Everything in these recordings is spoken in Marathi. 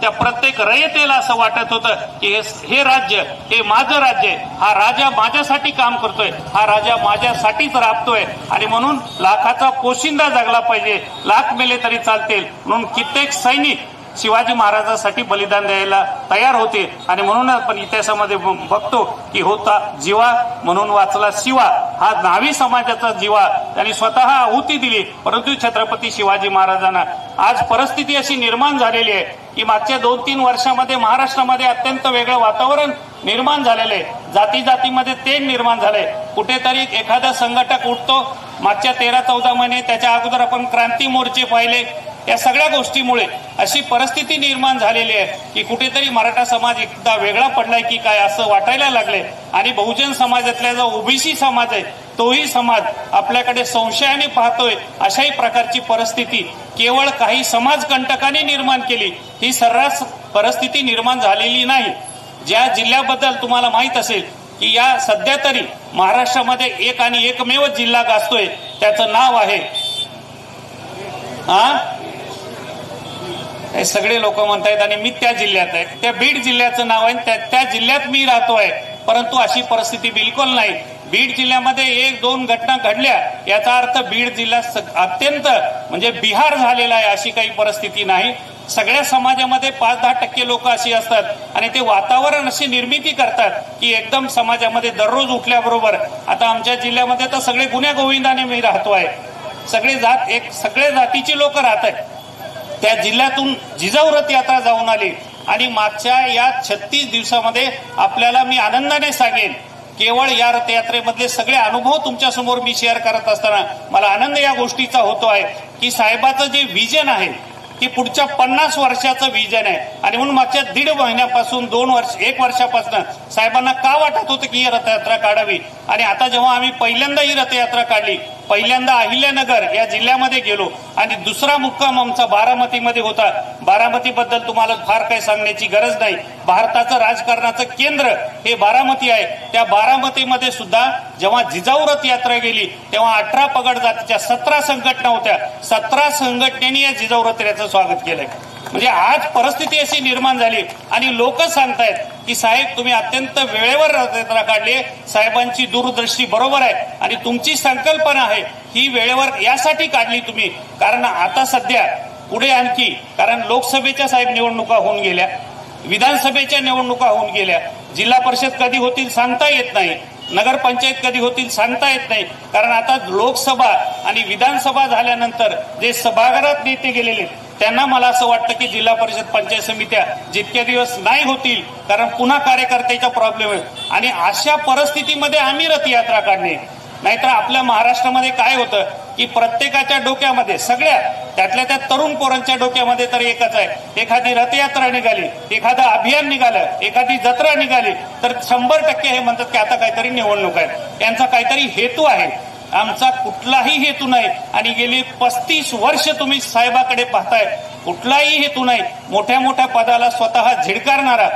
त्या प्रत्येक रयतेला असं वाटत होतं की हे- राज्य हे माझं राज्य आहे हा राजा माझ्यासाठी काम करतोय हा राजा माझ्यासाठीच राबतोय. आणि म्हणून लाखाचा पोशिंदा जगला पाहिजे लाख मेले तरी चालतील. म्हणून कित्येक सैनिक शिवाजी महाराजांसाठी बलिदान द्यायला तयार होते. आणि म्हणून आपण इतिहासामध्ये बघतो की होता जीवा म्हणून वाचला शिवा. हा नावी समाजाचा जीवा. त्यांनी स्वतः आहुती दिली. परंतु छत्रपती शिवाजी महाराजांना आज परिस्थिती अशी निर्माण झालेली आहे की मागच्या दोन तीन वर्षामध्ये महाराष्ट्रामध्ये अत्यंत वेगळं वातावरण निर्माण झालेलं आहे. जाती जातीमध्ये तेढ निर्माण झालंय. कुठेतरी एखादा संघटक उठतो. मागच्या तेरा चौदा महिने त्याच्या अगोदर आपण क्रांती मोर्चे पाहिले. या सगळ्या गोष्टीमुळे अशी परिस्थिती निर्माण झालेली आहे की कुठेतरी मराठा समाज एकदा वेगळा पडलाय की काय असं वाटायला लागले आणि बहुजन समाजातल्या जो ओबीसी समाज आहे तोही समाज आपल्याकडे संशयाने पाहतोय अशाही प्रकारची परिस्थिती. केवळ काही समाजकंटकांनी निर्माण केली ही सर्रास परिस्थिती निर्माण झालेली नाही. ज्या जिल्ह्याबद्दल तुम्हाला माहीत असेल की या सध्या तरी महाराष्ट्रामध्ये एक आणि एकमेव जिल्हा गाजतोय त्याचं नाव आहे हा हे सगळे लोक म्हणतायत आणि मी त्या जिल्ह्यात आहे. त्या बीड जिल्ह्याचं नाव आहे त्या त्या जिल्ह्यात मी राहतो आहे. परंतु अशी परिस्थिती बिलकुल नाही. बीड जिल्ह्यामध्ये एक दोन घटना घडल्या. याचा अर्थ बीड जिल्हा स- अत्यंत म्हणजे बिहार झालेला आहे अशी काही परिस्थिती नाही. सगळ्या समाजामध्ये पाच दहा टक्के लोक अशी असतात आणि ते वातावरण अशी निर्मिती करतात की एकदम समाजामध्ये दररोज उठल्याबरोबर आता आमच्या जिल्ह्यामध्ये तर सगळे गुन्ह्या गोविंदाने मी राहतो आहे. सगळे जात एक सगळे जातीची लोक राहत आहेत. त्या जिल्ह्यातून जिजाऊ रथ यात्रा जाऊन आली. आणि मागच्या या छत्तीस दिवसामध्ये आपल्याला मी आनंदाने सांगेन केवळ या रथयात्रेमधले सगळे अनुभव तुमच्यासमोर मी शेअर करत असताना मला आनंद या गोष्टीचा होतो आहे की साहेबाचं जे विजन आहे की पुढच्या पन्नास वर्षाचं विजन आहे. आणि म्हणून मागच्या दीड महिन्यापासून दोन वर्ष एक वर्षापासून साहेबांना का वाटत होतं की ही रथयात्रा काढावी? आणि आता जेव्हा आम्ही पहिल्यांदा ही रथयात्रा काढली पहिल्यांदा अहिल्यानगर या जिल्ह्यामध्ये गेलो आणि दुसरा मुक्काम आमचा बारामतीमध्ये होता. बारामतीबद्दल तुम्हाला फार काही सांगण्याची गरज नाही. भारताचं राजकारणाचं केंद्र हे बारामती आहे. त्या बारामतीमध्ये सुद्धा जेव्हा जिजाऊ रथ यात्रा गेली तेव्हा अठरा पगड जातीच्या सतरा संघटना होत्या. सतरा संघटनेने या जिजाऊ रथ याचं स्वागत केलंय. म्हणजे आज परिस्थिती अशी निर्माण झाली आणि लोक सांगतायत की साहेब तुम्ही अत्यंत वेळेवर रथयात्रा काढली साहेबांची दूरदृष्टी बरोबर आहे. आणि तुमची संकल्पना आहे ही वेळेवर यासाठी काढली तुम्ही. कारण आता सध्या पुढे आणखी कारण लोकसभेच्या साहेब निवडणुका होऊन गेल्या विधानसभेच्या निवडणुका होऊन गेल्या. जिल्हा परिषद कधी होतील सांगता येत नाही. नगरपंचायत कधी होतील सांगता येत नाही. कारण आता लोकसभा आणि विधानसभा झाल्यानंतर जे सभागृहात नेते गेलेले त्यांना मला असं वाटतं की जिल्हा परिषद पंचायत समित्या जितके दिवस नाही होतील कारण पुन्हा कार्यकर्त्याचा प्रॉब्लेम आहे. आणि अशा परिस्थितीमध्ये आम्ही रथयात्रा काढणे. नाहीतर आपल्या महाराष्ट्रामध्ये काय होतं? की प्रत्येकाच्या डोक्यामध्ये सगळ्या त्यातल्या त्या तरुण पोरांच्या डोक्यामध्ये तर एकच आहे. एखादी रथयात्रा निघाली एखादं अभियान निघालं एखादी जत्रा निघाली तर शंभर टक्के हे म्हणतात की आता काहीतरी निवडणूक आहे. यांचा काहीतरी हेतू आहे. आमचा कुठलाही हेतू नाही. आणि गेली पस्तीस वर्ष तुम्ही साहेबाकडे पाहताय कुठलाही हेतू नाही. मोठ्या मोठ्या पदाला स्वतः झिडकारणारा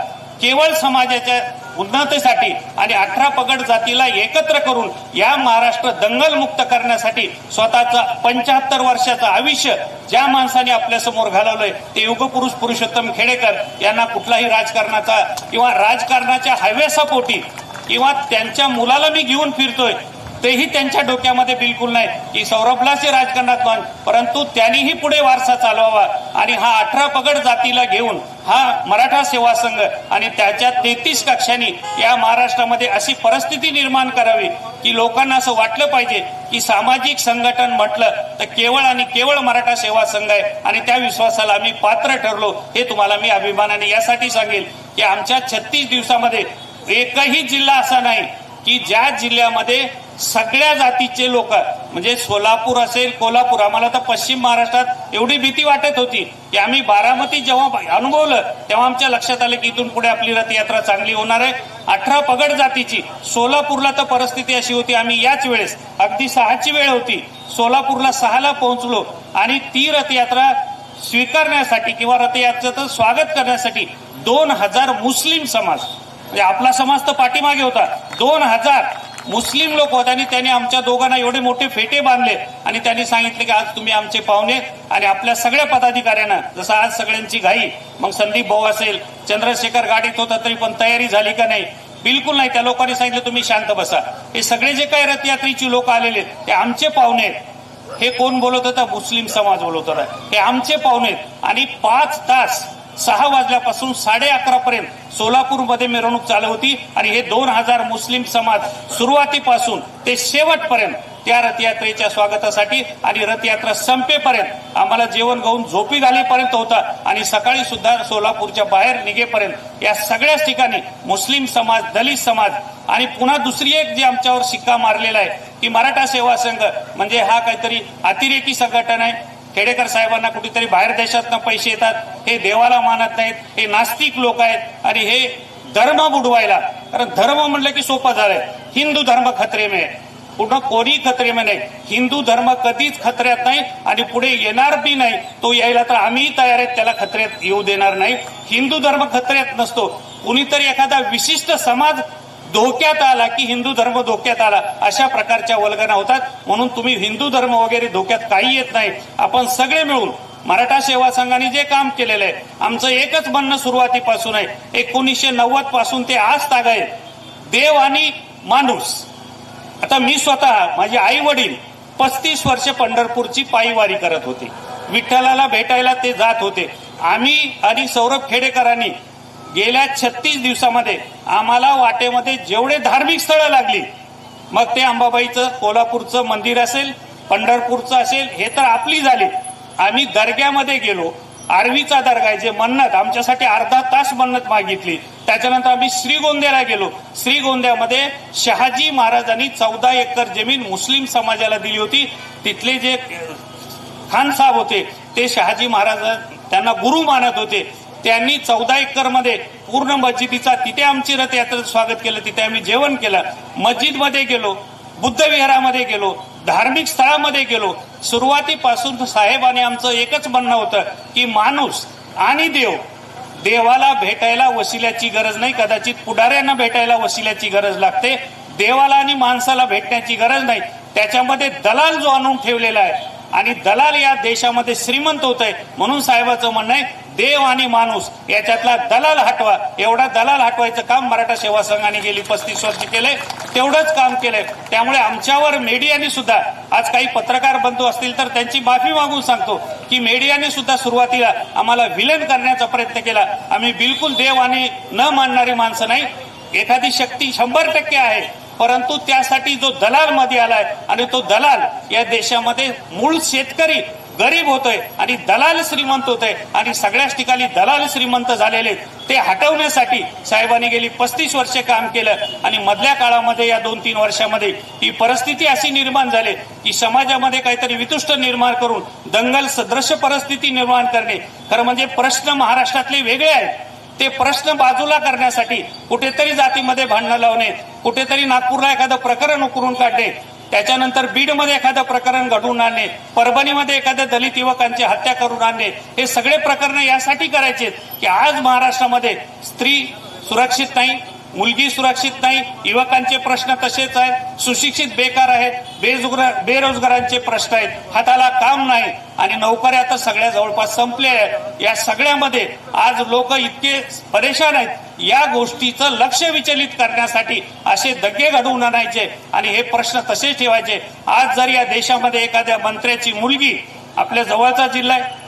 केवळ समाजाच्या उन्नतीसाठी आणि अठरा पगड जातीला एकत्र करून या महाराष्ट्र दंगलमुक्त करण्यासाठी स्वतःचा पंच्याहत्तर वर्षाचं आयुष्य ज्या माणसाने आपल्यासमोर घालवलंय ते युगपुरुष पुरुषोत्तम खेडेकर यांना कुठलाही राजकारणाचा किंवा राजकारणाच्या हव्यासापोटी किंवा त्यांच्या मुलाला मी घेऊन फिरतोय तेही त्यांच्या डोक्यामध्ये बिलकुल नाही की सौरभलाचे राजकारणात मान परंतु त्यांनीही पुढे वारसा चालवावा आणि हा अठरा पगड जातीला घेऊन हा मराठा सेवा संघ आणि त्याच्या तेहतीस कक्षांनी या महाराष्ट्रामध्ये अशी परिस्थिती निर्माण करावी की लोकांना असं वाटलं पाहिजे की सामाजिक संघटन म्हटलं तर केवळ आणि केवळ मराठा सेवा संघ आहे आणि त्या विश्वासाला आम्ही पात्र ठरलो हे तुम्हाला मी अभिमानाने यासाठी सांगेल की आमच्या छत्तीस दिवसामध्ये एकही जिल्हा असा नाही की ज्या जिल्ह्यामध्ये सगळ्या जातीचे लोक म्हणजे सोलापूर असेल कोल्हापूर आम्हाला तर पश्चिम महाराष्ट्रात एवढी भीती वाटत होती की आम्ही बारामती जेव्हा अनुभवलं तेव्हा आमच्या लक्षात आलं की इथून पुढे आपली रथयात्रा चांगली होणार आहे. अठरा पगड जातीची सोलापूरला तर परिस्थिती अशी होती आम्ही याच वेळेस अगदी सहाची वेळ होती सोलापूरला सहाला पोहोचलो आणि ती रथयात्रा स्वीकारण्यासाठी किंवा रथयात्रेचं स्वागत करण्यासाठी दोन हजार मुस्लिम समाज म्हणजे आपला समाज तर पाठीमागे होता दोन हजार मुस्लिम लोक होते आणि त्यांनी आमच्या दोघांना एवढे मोठे फेटे बांधले आणि त्यांनी सांगितले की आज तुम्ही आमचे पाहुणे आणि आपल्या सगळ्या पदाधिकाऱ्यांना जसं आज सगळ्यांची घाई मग संदीप भाऊ असेल चंद्रशेखर गाडीत होता तरी पण तयारी झाली का नाही? बिलकुल नाही. त्या लोकांनी सांगितलं तुम्ही शांत बसा. हे सगळे जे काही रथयात्रेची लोक आलेले आहेत, ते आमचे पाहुणे आहेत. हे कोण बोलत होता? मुस्लिम समाज बोलत होता. हे आमचे पाहुणे आहेत. आणि पाच तास सहा वाजल्यापासून साडे अकरा पर्यंत सोलापूरमध्ये मिरवणूक चालू होती आणि हे दोन हजार मुस्लिम समाज सुरुवातीपासून ते शेवटपर्यंत त्या रथयात्रेच्या स्वागतासाठी आणि रथयात्रा संपेपर्यंत आम्हाला जेवण घेऊन झोपी घालीपर्यंत होता. आणि सकाळी सुद्धा सोलापूरच्या बाहेर निघेपर्यंत या सगळ्याच ठिकाणी मुस्लिम समाज दलित समाज आणि पुन्हा दुसरी एक जी आमच्यावर शिक्का मारलेला आहे की मराठा सेवा संघ. म्हणजे हा काहीतरी अतिरेकी संघटन आहे. खेडेकर साहेबांना कुठेतरी बाहेर देशातनं पैसे येतात हे देवाला मानत नाहीत हे नास्तिक लोक आहेत आणि हे धर्म बुडवायला. कारण धर्म म्हणलं की सोपं झालंय. हिंदू धर्म खतरे में है. पुन्हा कोणी खतरे नाही. हिंदू धर्म कधीच खत्र्यात नाही आणि पुढे येणार बी नाही. तो यायला तर आम्हीही तयार आहेत त्याला खत्र्यात येऊ देणार नाही. हिंदू धर्म खत्र्यात नसतो. कुणीतरी एखादा विशिष्ट समाज धोक्यात आला की हिंदू धर्म धोक्यात आला अशा प्रकारच्या वल्गना होतात. म्हणून तुम्ही हिंदू धर्म वगैरे धोक्यात काही येत नाही. आपण सगळे मिळून मराठा सेवा संघाने जे काम केलेलं आहे आमचं एकच म्हणणं सुरुवातीपासून आहे एकोणीसशे नव्वदपासून ते आज ताग आहे देव आणि माणूस. आता मी स्वतः माझे आई वडील पस्तीस वर्ष पंढरपूरची पायीवारी करत होते. विठ्ठलाला भेटायला ते जात होते. आम्ही आणि सौरभ खेडेकरांनी गेल्या छत्तीस दिवसामध्ये आम्हाला वाटेमध्ये जेवढे धार्मिक स्थळं लागली मग ते अंबाबाईचं कोल्हापूरचं मंदिर असेल पंढरपूरचं असेल हे तर आपली झाली. आम्ही दर्ग्यामध्ये गेलो. आरवीचा दर्गा आहे जे मन्नत आमच्यासाठी अर्धा तास मन्नत मागितली. त्याच्यानंतर आम्ही श्रीगोंद्याला गेलो. श्रीगोंद्यामध्ये शहाजी महाराजांनी चौदा एकर जमीन मुस्लिम समाजाला दिली होती. तिथले जे खान साहेब होते ते शहाजी महाराज त्यांना गुरु मानत होते. त्यांनी चौदा एकरमध्ये पूर्ण मस्जिदीचा तिथे आमची रथयात्रेचं स्वागत केलं तिथे आम्ही जेवण केलं. मस्जिदमध्ये गेलो बुद्ध विहारामध्ये गेलो धार्मिक स्थळामध्ये गेलो. सुरुवातीपासून साहेबाने आमचं एकच म्हणणं होतं की माणूस आणि देव देवाला भेटायला वसिल्याची गरज नाही कदाचित पुढाऱ्यांना भेटायला वसिल्याची गरज लागते. देवाला आणि माणसाला भेटण्याची गरज नाही. त्याच्यामध्ये दलाल जो आणून ठेवलेला आहे आणि दलाल या देशामध्ये श्रीमंत होत आहे म्हणून साहेबाचं म्हणणं आहे देव आणि माणूस याच्यातला दलाल हटवा. एवढा दलाल हटवायचं काम मराठा सेवा संघाने गेली पस्तीस वर्ष केलंय तेवढंच काम केलंय. त्यामुळे आमच्यावर मीडियाने सुद्धा आज काही पत्रकार बंधू असतील तर त्यांची माफी मागून सांगतो की मीडियाने सुद्धा सुरुवातीला आम्हाला विलन करण्याचा प्रयत्न केला. आम्ही बिलकुल देव आणि न मानणारी माणसं नाही. एखादी शक्ती शंभर टक्के आहे. परंतु त्यासाठी जो दलाल मध्ये आलाय आणि तो दलाल या देशामध्ये मूळ शेतकरी गरीब होतोय आणि दलाल श्रीमंत होतोय आणि सगळ्याच ठिकाणी दलाल श्रीमंत झालेले ते हटवण्यासाठी साहेबांनी गेली पस्तीस वर्षे काम केलं आणि मधल्या काळामध्ये या दोन तीन वर्षामध्ये ही परिस्थिती अशी निर्माण झाली की समाजामध्ये काहीतरी वितुष्ट निर्माण करून दंगल सदृश परिस्थिती निर्माण करणे. खरं म्हणजे प्रश्न महाराष्ट्रातले वेगळे आहेत. ते प्रश्न बाजूला करण्यासाठी कुठेतरी जातीमध्ये भांडणं लावणे कुठेतरी नागपूरला एखादं प्रकरण उकरून काढणे त्याच्यानंतर बीडमध्ये एखादं प्रकरण घडवून आणणे परभणीमध्ये एखाद्या दलित युवकांची हत्या करून आणणे हे सगळे प्रकरण यासाठी करायचे की आज महाराष्ट्रामध्ये स्त्री सुरक्षित नाही मुलगी सुरक्षित नाही युवकांचे प्रश्न तसेच आहेत सुशिक्षित बेकार आहेत बेरोजगार बेरोजगारांचे प्रश्न आहेत हाताला काम नाही आणि नोकऱ्या तर सगळ्या जवळपास संपल्या आहेत. या सगळ्यामध्ये आज लोक इतके परेशान आहेत. या गोष्टीचं लक्ष विचलित करण्यासाठी असे दगे घडवून आणायचे आणि हे प्रश्न तसेच ठेवायचे. आज जर या देशामध्ये एखाद्या मंत्र्याची मुलगी आपल्या जवळचा जिल्हा आहे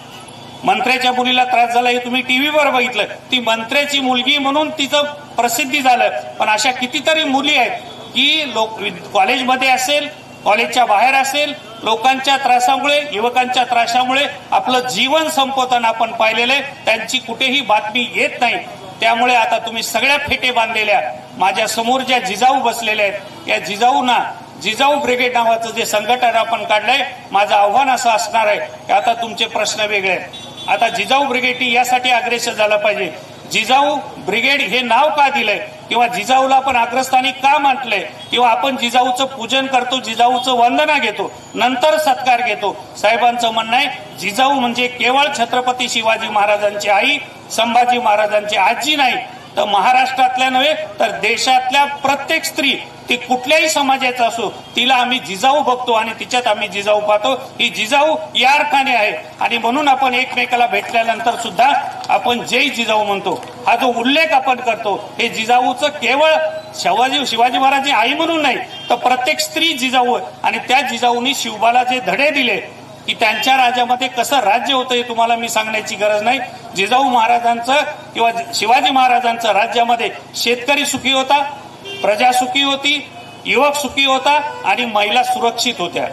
मंत्र्याच्या मुलीला त्रास झाला हे तुम्ही टीव्हीवर बघितलं. ती मंत्र्याची मुलगी म्हणून तिचं प्रसिद्धी झालं. पण अशा कितीतरी मुली आहेत की लोक कॉलेजमध्ये असेल कॉलेजच्या बाहेर असेल लोकांच्या त्रासामुळे युवकांच्या त्रासामुळे आपलं जीवन संपवताना आपण पाहिलेलं आहे. त्यांची कुठेही बातमी येत नाही. त्यामुळे आता तुम्ही सगळ्या फेटे बांधलेल्या माझ्यासमोर ज्या जिजाऊ बसलेल्या आहेत या जिजाऊना जिजाऊ ब्रिगेड नावाचं जे संघटन आपण काढलंय माझं आव्हान असं असणार आहे की आता तुमचे प्रश्न वेगळे आहेत. आता जिजाऊ ब्रिगेड ही यासाठी अग्रेसर झाला पाहिजे. जिजाऊ ब्रिगेड हे नाव का दिलंय? किंवा जिजाऊला आपण अग्रस्थानी का म्हटलंय? किंवा आपण जिजाऊचं पूजन करतो जिजाऊचं वंदना घेतो नंतर सत्कार घेतो? साहेबांचं म्हणणं आहे जिजाऊ म्हणजे केवळ छत्रपती शिवाजी महाराजांची आई संभाजी महाराजांची आजी नाही. तर महाराष्ट्रातल्या नव्हे तर देशातल्या प्रत्येक स्त्री ती कुठल्याही समाजाचा असो तिला आम्ही जिजाऊ बघतो आणि तिच्यात आम्ही जिजाऊ पाहतो. ही जिजाऊ या अर्थाने आहे. आणि म्हणून आपण एकमेकाला भेटल्यानंतर सुद्धा आपण जय जिजाऊ म्हणतो. हा जो उल्लेख आपण करतो हे जिजाऊचं केवळ शिवाजी शिवाजी महाराज आई म्हणून नाही तर प्रत्येक स्त्री जिजाऊ आहे. आणि त्या जिजाऊनी शिवबाला जे धडे दिले की त्यांच्या राज्यामध्ये कसं राज्य होतं हे तुम्हाला मी सांगण्याची गरज नाही. जिजाऊ महाराजांचं किंवा शिवाजी महाराजांचं राज्यामध्ये शेतकरी सुखी होता प्रजा सुखी होती युवक सुखी होता आणि महिला सुरक्षित होत्या.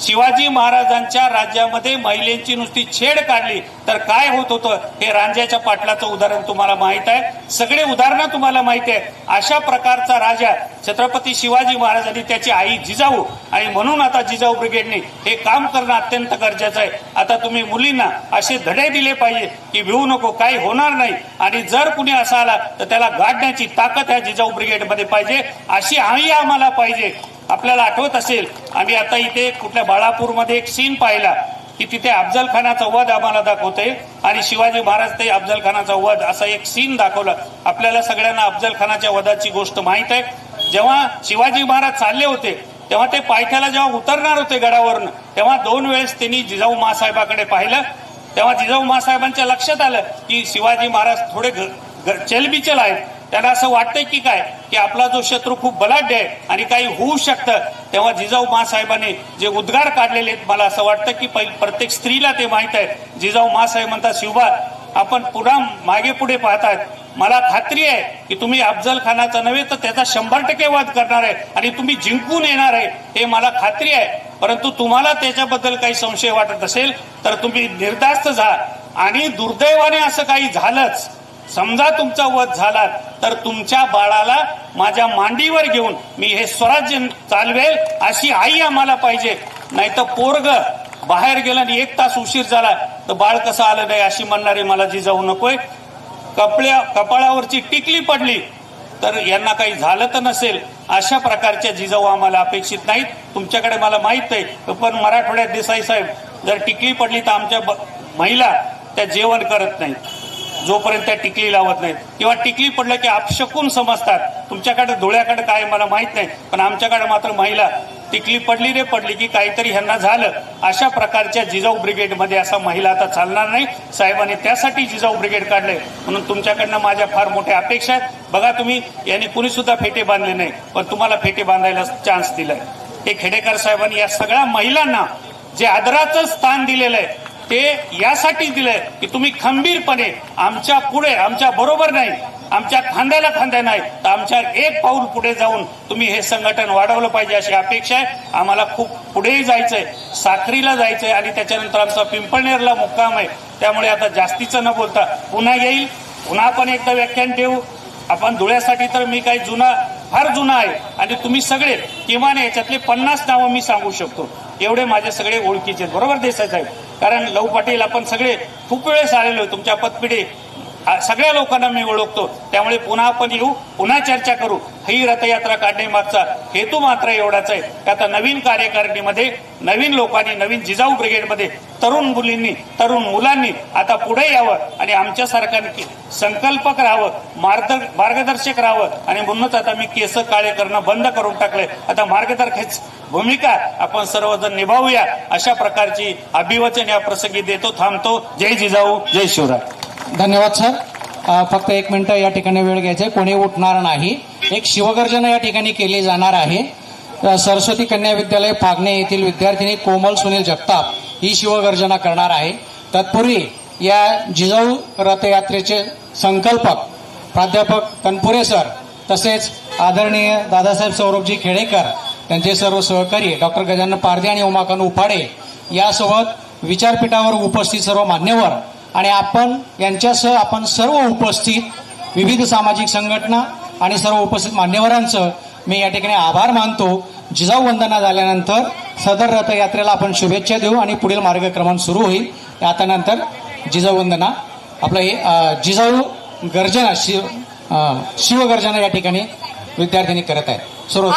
शिवाजी महाराजांच्या राज्यामध्ये महिलेची नुसती छेड काढली. तर काय होत होतं? हे रांजाच्या पाटलाचं उदाहरण तुम्हाला माहीत आहे. सगळे उदाहरणं तुम्हाला माहिती आहे. अशा प्रकारचा राजा छत्रपती शिवाजी महाराजांनी त्याची आई जिजाऊ आणि म्हणून आता जिजाऊ ब्रिगेडने हे काम करणं अत्यंत गरजेचं आहे. आता तुम्ही मुलींना असे धडे दिले पाहिजे की भिवू नको काही होणार नाही. आणि जर कुणी असा आला तर त्याला गाडण्याची ताकद ह्या जिजाऊ ब्रिगेडमध्ये पाहिजे. अशी आई आम्हाला पाहिजे. आपल्याला आठवत असेल आम्ही आता इथे कुठल्या बाळापूरमध्ये एक सीन पाहिला की तिथे अफजल खानाचा वध आम्हाला दाखवते आणि शिवाजी महाराज ते अफजल खानाचा वध असा एक सीन दाखवला. आपल्याला सगळ्यांना अफजल खानाच्या वधाची गोष्ट माहीत आहे. जेव्हा शिवाजी महाराज चालले होते तेव्हा ते पायथ्याला जेव्हा उतरणार होते गडावरून तेव्हा दोन वेळेस त्यांनी जिजाऊ मासाहेबाकडे पाहिलं. तेव्हा जिजाऊ मासाहेबांच्या लक्षात आलं की शिवाजी महाराज थोडे ग- चलबिचल आहेत. त्यांना असं वाटतंय की काय की आपला जो शत्रू खूप बलाढ्य आहे आणि काही होऊ शकतं तेव्हा जिजाऊ मासाहेबांनी जे उद्गार काढलेले आहेत मला असं वाटतं की प्रत्येक स्त्रीला ते माहीत आहे. जिजाऊ मासाहेब म्हणतात शिवबा आपण पुन्हा मागे पुढे पाहतात. मला खात्री आहे की तुम्ही अफजल खानाचा नव्हे तर त्याचा शंभर टक्के वाद करणार आहे आणि तुम्ही जिंकून येणार आहे हे मला खात्री आहे. परंतु तुम्हाला त्याच्याबद्दल काही संशय वाटत असेल तर तुम्ही निर्धास्त जा. आणि दुर्दैवाने असं काही झालंच समजा तुमचा वध झाला तर तुमच्या बाळाला माझ्या मांडीवर घेऊन मी हे स्वराज्य चालवेल अशी आई आम्हाला पाहिजे. नाही तर पोरग बाहेर गेलं आणि एक तास उशीर झाला तर बाळ कसं आलं नाही अशी म्हणणारी मला जी जाऊ नकोय. कपड्या कपाळावरची टिकली पडली तर यांना काही झालं तर नसेल. अशा प्रकारच्या जिजाऊ आम्हाला अपेक्षित नाहीत. तुमच्याकडे मला माहीत आहे. पण मराठवाड्यात देसाई साहेब जर टिकली पडली तर आमच्या महिला त्या जेवण करत नाहीत. जोपर्यंत त्या टिकली लावत नाहीत. किंवा टिकली पडलं की आपशकून समजतात तुमच्याकडे धुळ्याकडे काय मला माहीत नाही पण आमच्याकडे मात्र महिला टिकली पडली रे पडली की काहीतरी ह्यांना झालं. अशा प्रकारच्या जिजाऊ ब्रिगेडमध्ये असा महिला आता चालणार नाही. साहेबांनी त्यासाठी जिजाऊ ब्रिगेड काढले म्हणून तुमच्याकडनं माझ्या फार मोठ्या अपेक्षा आहेत. बघा तुम्ही यांनी कुणी सुद्धा फेटे बांधले नाही पण तुम्हाला फेटे बांधायला चान्स दिलाय. हे खेडेकर साहेबांनी या सगळ्या महिलांना जे आदराचं स्थान दिलेलं आहे ते यासाठी दिलंय की तुम्ही खंबीरपणे आमच्या पुढे आमच्या बरोबर नाही आमच्या खांद्याला खांद्या नाही तर आमच्या एक पाऊल पुढे जाऊन तुम्ही हे संघटन वाढवलं पाहिजे अशी अपेक्षा आहे. आम्हाला खूप पुढेही जायचंय साखरीला जायचंय आणि त्याच्यानंतर आमचा पिंपळनेरला मुक्काम आहे. त्यामुळे आता जास्तीचं न बोलता पुन्हा येईल. पुन्हा आपण एकदा व्याख्यान ठेवू आपण धुळ्यासाठी तर मी काही जुना फार जुना आहे. आणि तुम्ही सगळे किमान याच्यातले पन्नास नावं मी सांगू शकतो. एवढे माझे सगळे ओळखीचे बरोबर देसाई साहेब? कारण लव पाटील आपण सगळे खूप वेळेस आलेलो तुमच्या पतपिढी सगळ्या लोकांना मी ओळखतो. त्यामुळे पुन्हा आपण येऊ पुन्हा चर्चा करू. ही रथयात्रा काढण्यामागचा हेतू मात्र एवढाच आहे. की आता नवीन कार्यकारिणीमध्ये नवीन लोकांनी नवीन जिजाऊ ब्रिगेडमध्ये तरुण मुलींनी तरुण मुलांनी आता पुढे यावं आणि आमच्या सरकारने संकल्पक राहावं मार्ग मार्गदर्शक राहावं. आणि म्हणूनच आता मी केस काळे करणं बंद करून टाकले आता मार्गदर्शक भूमिका आपण सर्वजण निभावूया. अशा प्रकारची अभिवचन या प्रसंगी देतो थांबतो. जय जिजाऊ जय शिवराय. धन्यवाद सर. फक्त एक मिनटं या ठिकाणी वेळ घ्यायचा आहे कोणी उठणार नाही. एक शिवगर्जना या ठिकाणी केली जाणार आहे. सरस्वती कन्या विद्यालय फागणे येथील विद्यार्थिनी कोमल सुनील जगताप ही शिवगर्जना करणार आहे. तत्पूर्वी या जिजाऊ रथयात्रेचे संकल्पक प्राध्यापक तनपुरे सर तसेच आदरणीय दादासाहेब सौरभजी खेडेकर त्यांचे सर्व सहकारी डॉक्टर गजानन पारदे आणि उमाकांत उपाडे यासोबत विचारपीठावर उपस्थित सर्व मान्यवर आणि आपण यांच्यासह आपण सर्व उपस्थित विविध सामाजिक संघटना आणि सर्व उपस्थित मान्यवरांचं मी या ठिकाणी आभार मानतो. जिजाऊ वंदना झाल्यानंतर सदर रथयात्रेला आपण शुभेच्छा देऊ आणि पुढील मार्गक्रमण सुरू होईल. आता नंतर जिजाऊ वंदना आपलं हे जिजाऊ गर्जना शिव शिवगर्जना या ठिकाणी विद्यार्थ्यांनी करत आहेत. सर्व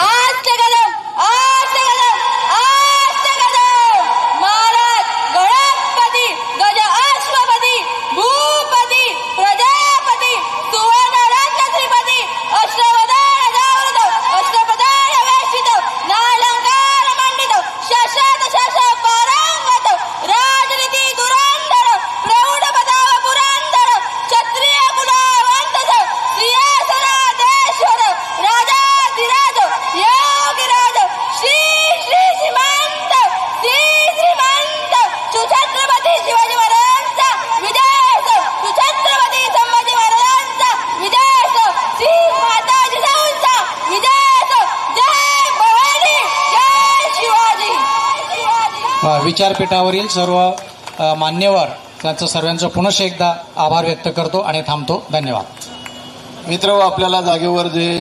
विचारपीठावरील सर्व मान्यवर त्यांचं सर्वांचं पुनश्च एकदा आभार व्यक्त करतो आणि थांबतो. धन्यवाद. मित्र हो, आपल्याला जागेवर जे